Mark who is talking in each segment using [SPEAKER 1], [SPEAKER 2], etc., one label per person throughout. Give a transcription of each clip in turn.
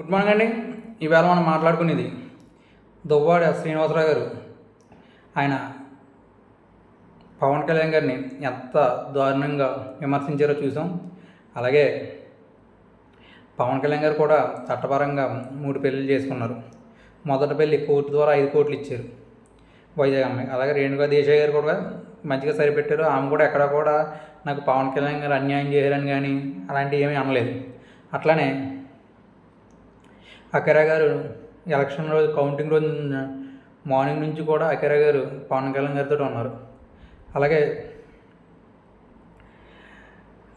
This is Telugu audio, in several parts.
[SPEAKER 1] గుడ్ మార్నింగ్ అండి. ఈవేళ మనం మాట్లాడుకునేది దువ్వాడ శ్రీనివాసరావు గారు. ఆయన పవన్ కళ్యాణ్ గారిని ఎంత దారుణంగా విమర్శించారో చూసాం. అలాగే పవన్ కళ్యాణ్ గారు కూడా చట్టపరంగా మూడు పెళ్ళిళ్ళు చేసుకున్నారు. మొదటి పెళ్ళి కోర్టు ద్వారా ఐదు కోట్లు ఇచ్చారు. వైజాగ్ అమ్మాయి. అలాగే రేణుగా దేశాయ్ గారు కూడా మంచిగా సరిపెట్టారు. ఆమె కూడా ఎక్కడ కూడా నాకు పవన్ కళ్యాణ్ గారు అన్యాయం చేశారని కానీ అలాంటివి ఏమీ అనలేదు. అట్లానే అఖరా గారు ఎలక్షన్ రోజు కౌంటింగ్ రోజు మార్నింగ్ నుంచి కూడా అఖరా గారు పవన్ కళ్యాణ్ గారితో ఉన్నారు. అలాగే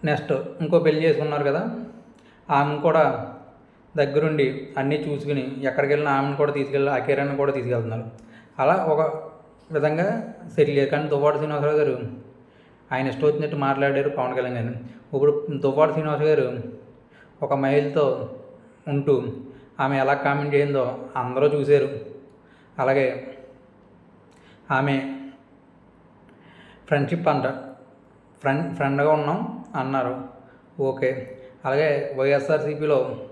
[SPEAKER 1] నెక్స్ట్ ఇంకో పెళ్ళి చేసుకున్నారు కదా ఆమె కూడా దగ్గరుండి అన్నీ చూసుకుని ఎక్కడికి వెళ్ళిన ఆమెను కూడా తీసుకెళ్ళి అఖిరాన్ని కూడా తీసుకెళ్తున్నారు. అలా ఒక విధంగా సెటిల్ అయ్యారు. కానీ దువ్వాడ శ్రీనివాసరావు గారు ఆయన ఇష్టం వచ్చినట్టు మాట్లాడారు పవన్ కళ్యాణ్ గారిని ఇప్పుడు దువ్వాడ శ్రీనివాసరావు గారు ఒక మహిళతో ఉంటూ ఆమె ఎలా కామెంట్ చేయిందో అందరూ చూశారు. అలాగే ఆమె ఫ్రెండ్షిప్ అంట. ఫ్రెండ్ ఫ్రెండ్గా ఉన్నాం అన్నారు. ఓకే. అలాగే వైఎస్ఆర్సీపీలో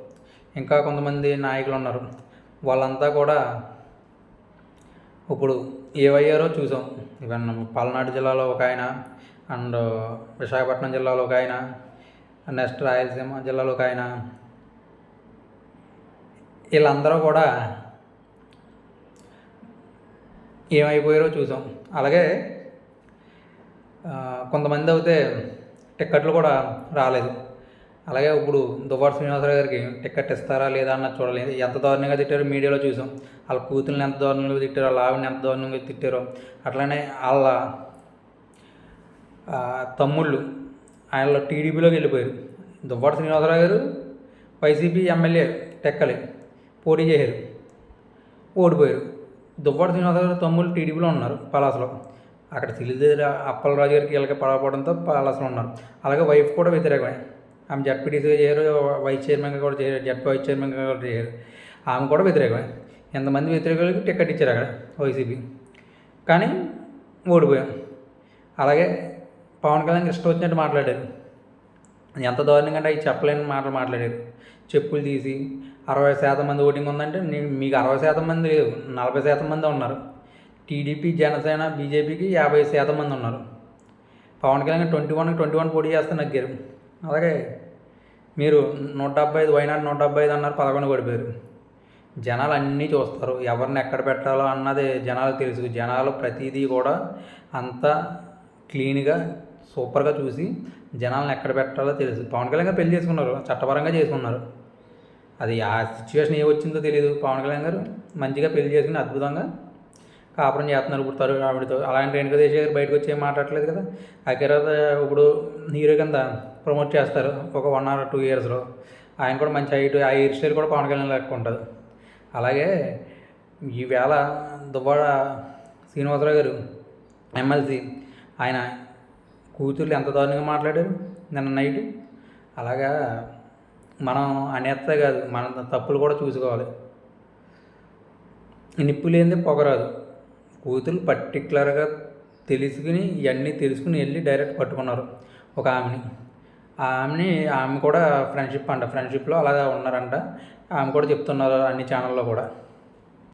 [SPEAKER 1] ఇంకా కొంతమంది నాయకులు ఉన్నారు. వాళ్ళంతా కూడా ఇప్పుడు ఏవయ్యారో చూసాం. ఈవెన్ పల్నాడు జిల్లాలో ఒక ఆయన అండ్ విశాఖపట్నం జిల్లాలో ఒక ఆయన నెక్స్ట్ రాయలసీమ జిల్లాలో ఒక ఆయన వీళ్ళందరూ కూడా ఏమైపోయారో చూసాం. అలాగే కొంతమంది అయితే టిక్కెట్లు కూడా రాలేదు. అలాగే ఇప్పుడు దువ్వాడ శ్రీనివాసరావు గారికి టికెట్ ఇస్తారా లేదా అన్నది చూడలేదు. ఎంత దారుణంగా తిట్టారో మీడియాలో చూసాం. వాళ్ళ కూతుర్ని ఎంత దారుణంగా తిట్టారో వాళ్ళ ఆవిడని ఎంత దారుణంగా తిట్టారో. అట్లానే వాళ్ళ తమ్ముళ్ళు ఆయనలో టీడీపీలోకి వెళ్ళిపోయారు. దువ్వాడ శ్రీనివాసరావు గారు వైసీపీ ఎమ్మెల్యే టెక్కలి. పోటీ చేశారు ఓడిపోయారు. దువ్వాడ శ్రీనివాసరావు తమ్ముళ్ళు టీడీపీలో ఉన్నారు పలాసలో. అక్కడ సిలిదేర అప్పలరాజు గారికి వీళ్ళకి పడపడంతో పలాసలో ఉన్నారు. అలాగే వైఫ్ కూడా వ్యతిరేకమే. ఆమె జడ్పీటీసీగా చేయరు వైస్ చైర్మన్గా కూడా చేయరు జడ్పీ వైస్ చైర్మన్గా కూడా చేయరు. ఆమె కూడా వ్యతిరేకమే. ఎంతమంది వ్యతిరేకులకి టికెట్ ఇచ్చారు అక్కడ వైసీపీ. కానీ ఓడిపోయాం. అలాగే పవన్ కళ్యాణ్ ఇష్టం వచ్చినట్టు మాట్లాడారు. ఎంత దారుణంగా అంటే అవి చెప్పలేని మాటలు మాట్లాడారు. చెప్పులు తీసి అరవై శాతం మంది ఓటింగ్ ఉందంటే నేను మీకు అరవై శాతం మంది లేదు నలభై శాతం మంది ఉన్నారు. టీడీపీ జనసేన బీజేపీకి యాభై శాతం మంది ఉన్నారు. పవన్ కళ్యాణ్ ట్వంటీ వన్కి ట్వంటీ వన్ పోటీ చేస్తే నగ్గారు. అలాగే మీరు నూట డెబ్బై ఐదు వైనాడు నూట డెబ్బై ఐదు అన్నారు పదకొండు పడిపోయారు జనాలు అన్నీ చూస్తారు ఎవరిని ఎక్కడ పెట్టాలో అన్నది జనాలు తెలుసు. జనాలు ప్రతిదీ కూడా అంతా క్లీన్గా సూపర్గా చూసి జనాలను ఎక్కడ పెట్టాలో తెలుసు. పవన్ కళ్యాణ్ పెళ్ళి చేసుకున్నారు చట్టపరంగా చేసుకున్నారు. అది ఆ సిచ్యువేషన్ ఏ వచ్చిందో తెలియదు పవన్ కళ్యాణ్ గారు మంచిగా పెళ్ళి చేసుకుని అద్భుతంగా కాపురం చేస్తున్నారు. ఇప్పుడు తరు ఆవిడతో అలాంటి రేణుక దేశ గారు బయటకు వచ్చి మాట్లాడలేదు కదా? ఆ తర్వాత ఇప్పుడు హీరో కింద ప్రమోట్ చేస్తారు. ఒక వన్ ఆర్ టూ ఇయర్స్లో ఆయన కూడా మంచి హైట్ ఆ హెయిర్ స్టైల్ కూడా పవన్ కళ్యాణ్ లెక్క ఉంటుంది. అలాగే ఈవేళ దువ్వాడ శ్రీనివాసరావు గారు ఎమ్మెల్సీ ఆయన కూతుర్లు ఎంత దారుణంగా మాట్లాడారు నిన్న నైట్ అలాగా మనం అనేస్తే కాదు మన తప్పులు కూడా చూసుకోవాలి. నిప్పు లేనిదే పొగరాదు. కూతురు పర్టికులర్గా తెలుసుకుని ఇవన్నీ తెలుసుకుని వెళ్ళి డైరెక్ట్ పట్టుకున్నారు ఒక ఆమెని. ఆ ఆమెని ఆమె కూడా ఫ్రెండ్షిప్ అంట. ఫ్రెండ్షిప్లో అలాగా ఉన్నారంట. ఆమె కూడా చెప్తున్నారు అన్ని ఛానల్లో కూడా.